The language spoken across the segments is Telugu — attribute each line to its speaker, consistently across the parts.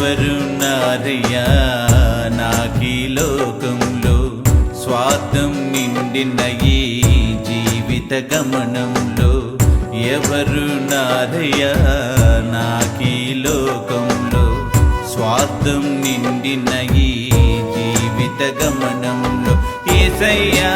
Speaker 1: ఎవరున్నారయ్యా నాకీ లోకంలో స్వార్థం నిండిన ఈ జీవిత గమనంలో ఎవరున్నారయ్యా నాకీ లోకంలో స్వార్థం నిండిన ఈ జీవిత గమనంలో ఏసయ్యా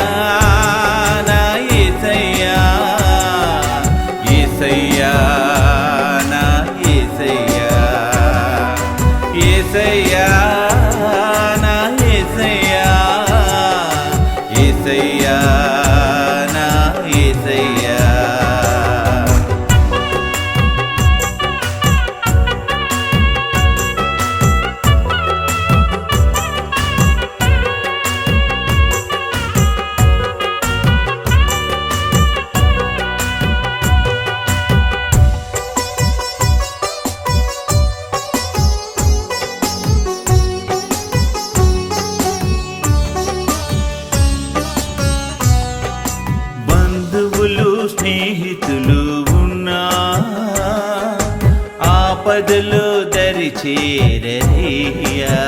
Speaker 1: ఆపదలో దరి చేరయ్యా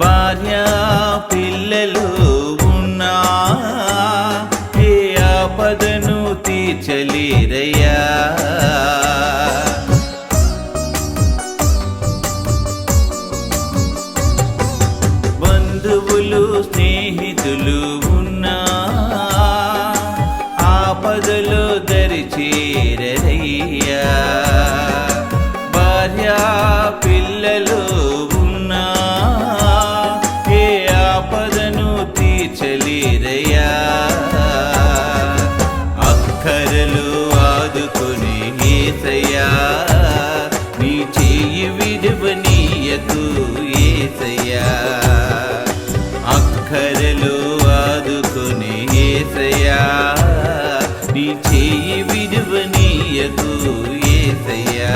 Speaker 1: భార్య పిల్లలు ఉన్నా ఏ ఆపదను తీర్చలేరయ్యా. బంధువులు స్నేహితులు ఉన్నా ఆపదలు దరి చేరయ్యా భార్య పిల్లలు ఉన్నా ఏ ఆపదను తీర్చలేరయ్యా అక్కరలు ఆదుకుని ఏసయ్యా నీ చెయ్యి విడువనీయకు ఏసయ్యా. అక్కరలు ఆదుకుని ఏసయ్యా నీ చెయ్యి విడువనీయకు ఏసయ్యా.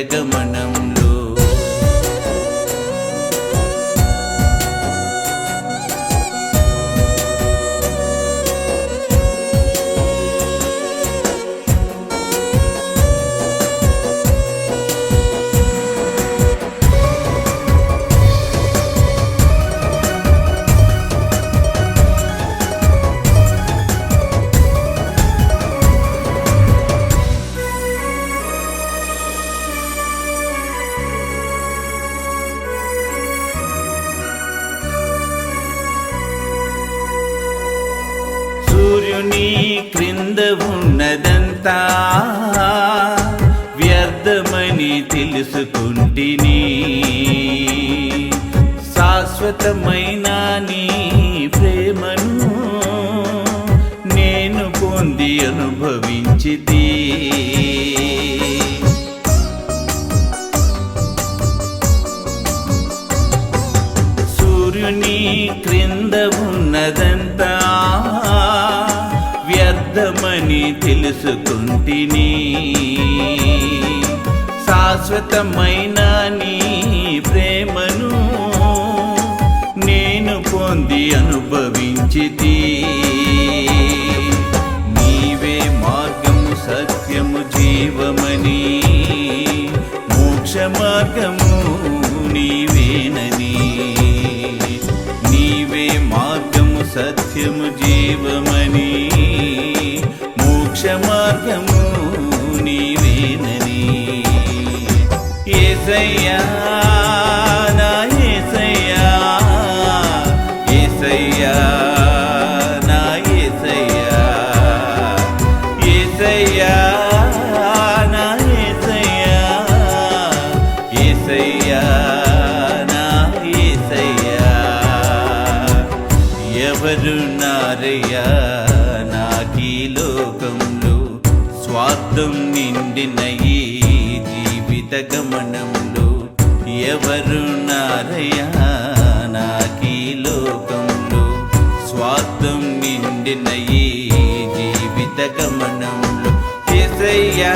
Speaker 1: జీవిత గమనంలో క్రింద ఉన్నదంతా వ్యర్థమని తెలుసుకుంటిని. శాశ్వతమైన నీ ప్రేమను నేను పొంది అనుభవించితి. సూర్యుని క్రింద ఉన్నదంతా వ్యర్థమని తెలుసుకుంటిని. శాశ్వతమైన నీ ప్రేమను నేను పొంది అనుభవించితి. నీవే మార్గము సత్యము జీవమని. మోక్ష మార్గము నీవేనని. నీవే మార్గము సత్యము జీవమని. మార్గము నీవేనని. ఏసయ్యా నా ఏసయ్యా ఏసయ్యా నా ఏసయ్యా ఏసయ్యా నా ఏసయ్యా ఏసయ్యా నా ఏసయ్యా. ఆనందం నిండిన ఈ జీవిత గమనంలో ఎవరు నారయా? నాకీ లోకంలో స్వార్థం నిండిన ఈ జీవిత గమనంలో ఎసయ్యా